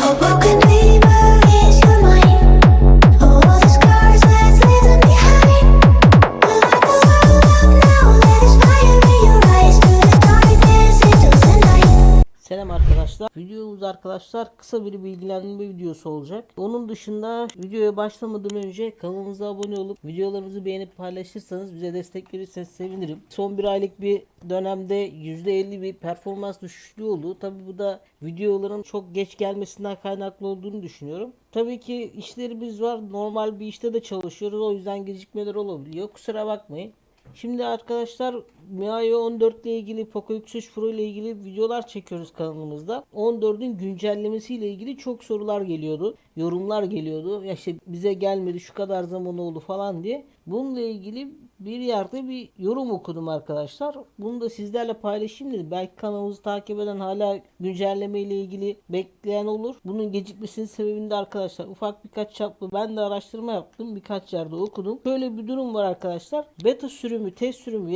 Hoboken arkadaşlar. Videomuz arkadaşlar kısa bir bilgilendirme videosu olacak. Onun dışında videoya başlamadan önce kanalımıza abone olup videolarımızı beğenip paylaşırsanız bize destek verirseniz sevinirim. Son bir aylık bir dönemde %50 bir performans düşüşlüğü oldu. Tabi bu da videoların çok geç gelmesinden kaynaklı olduğunu düşünüyorum. Tabii ki işlerimiz var. Normal bir işte de çalışıyoruz. O yüzden gecikmeler olabiliyor. Kusura bakmayın. Şimdi arkadaşlar MIUI 14 ile ilgili Poco X3 Pro ile ilgili videolar çekiyoruz kanalımızda. 14'ün güncellemesi ile ilgili çok sorular geliyordu. Yorumlar geliyordu. Ya işte bize gelmedi şu kadar zaman oldu falan diye. Bununla ilgili bir yerde bir yorum okudum arkadaşlar. Bunu da sizlerle paylaşayım dedim. Belki kanalımızı takip eden hala güncelleme ile ilgili bekleyen olur. Bunun gecikmesinin sebebini de arkadaşlar ufak birkaç çaplı ben de araştırma yaptım. Birkaç yerde okudum. Böyle bir durum var arkadaşlar. Beta sürümü, test sürümü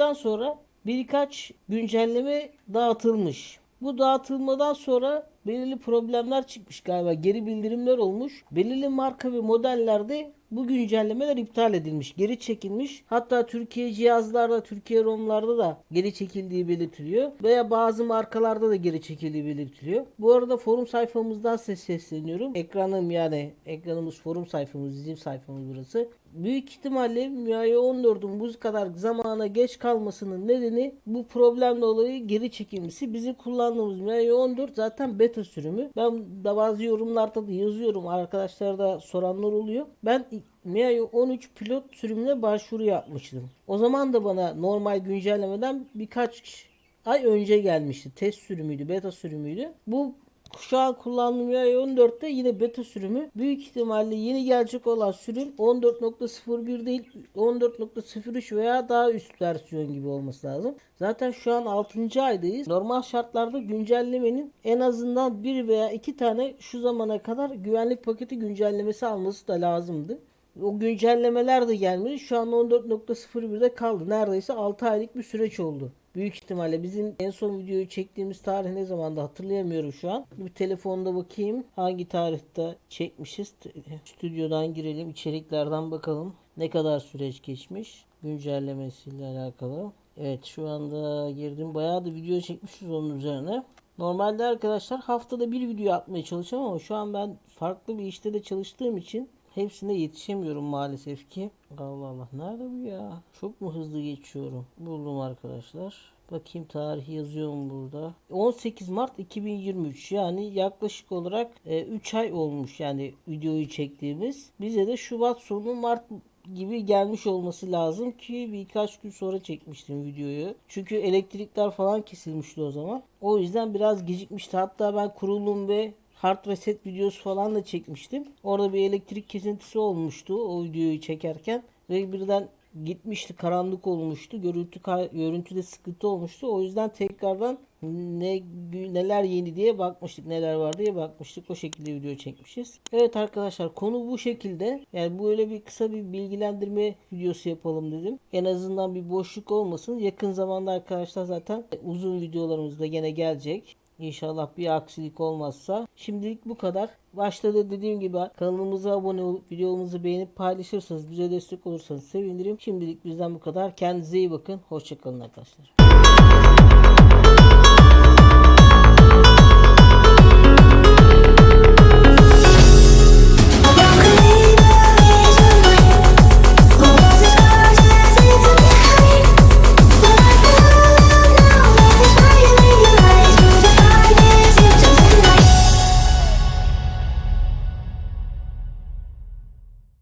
yayınlandıktan sonra birkaç güncelleme dağıtılmış. Bu dağıtılmadan sonra belirli problemler çıkmış galiba. Geri bildirimler olmuş. Belirli marka ve modellerde bu güncellemeler iptal edilmiş, geri çekilmiş. Hatta Türkiye cihazlarda, Türkiye ROM'larda da geri çekildiği belirtiliyor. Veya bazı markalarda da geri çekildiği belirtiliyor. Bu arada forum sayfamızdan size sesleniyorum. Ekranım yani ekranımız forum sayfamız, bizim sayfamız burası. Büyük ihtimalle MIUI 14'ün bu kadar zamana geç kalmasının nedeni bu problemle dolayı geri çekilmesi. Bizim kullandığımız MIUI 14 zaten beta sürümü. Ben de bazı yorumlarda da yazıyorum. Arkadaşlar da soranlar oluyor. Ben MIUI 13 pilot sürümüne başvuru yapmıştım. O zaman da bana normal güncellemeden birkaç ay önce gelmişti. Test sürümüydü, beta sürümüydü. Bu şu kullandığım MIUI 14'te yine beta sürümü. Büyük ihtimalle yeni gelecek olan sürüm 14.01 değil 14.03 veya daha üst versiyon gibi olması lazım. Zaten şu an 6. aydayız. Normal şartlarda güncellemenin en azından bir veya iki tane şu zamana kadar güvenlik paketi güncellemesi alması da lazımdı. O güncellemeler de gelmedi. Şu an 14.01'de kaldı. Neredeyse 6 aylık bir süreç oldu. Büyük ihtimalle bizim en son videoyu çektiğimiz tarih ne zamanda hatırlayamıyorum şu an. Bir telefonda bakayım hangi tarihte çekmişiz. Stüdyodan girelim içeriklerden bakalım. Ne kadar süreç geçmiş güncellemesiyle alakalı. Evet şu anda girdim. Bayağı da video çekmişiz onun üzerine. Normalde arkadaşlar haftada bir video atmaya çalışıyorum ama şu an ben farklı bir işte de çalıştığım için hepsine yetişemiyorum maalesef ki. Allah Allah nerede bu ya? Çok mu hızlı geçiyorum? Buldum arkadaşlar. Bakayım tarihi yazıyor mu burada? 18 Mart 2023 yani yaklaşık olarak 3 ay olmuş yani videoyu çektiğimiz. Bize de Şubat sonu Mart gibi gelmiş olması lazım ki birkaç gün sonra çekmiştim videoyu. Çünkü elektrikler falan kesilmişti o zaman. O yüzden biraz gecikmişti. Hatta ben kurulum ve hard reset videosu falan da çekmiştim. Orada bir elektrik kesintisi olmuştu o videoyu çekerken ve birden gitmişti karanlık olmuştu. Görüntü görüntüde sıkıntı olmuştu. O yüzden tekrardan ne neler yeni diye bakmıştık. Neler var diye bakmıştık. O şekilde video çekmişiz. Evet arkadaşlar konu bu şekilde. Yani böyle bir kısa bir bilgilendirme videosu yapalım dedim. En azından bir boşluk olmasın. Yakın zamanda arkadaşlar zaten uzun videolarımız da gene gelecek. İnşallah bir aksilik olmazsa. Şimdilik bu kadar. Başta da dediğim gibi kanalımıza abone olup videomuzu beğenip paylaşırsanız bize destek olursanız sevinirim. Şimdilik bizden bu kadar. Kendinize iyi bakın. Hoşçakalın arkadaşlar.